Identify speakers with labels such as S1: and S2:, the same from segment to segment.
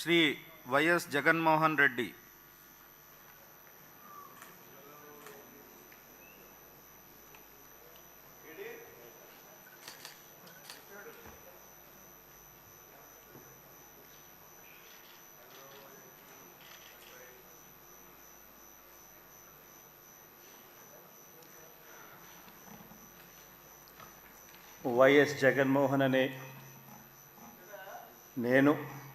S1: Shri YS Jaganmohan Reddy.
S2: YS Jaganmohan అనే నేను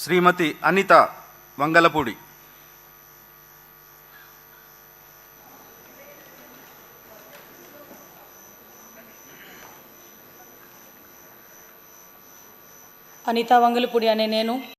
S1: శ్రీమతి అనిత వంగలపూడి.
S3: అనిత వంగలపూడి అనే నేను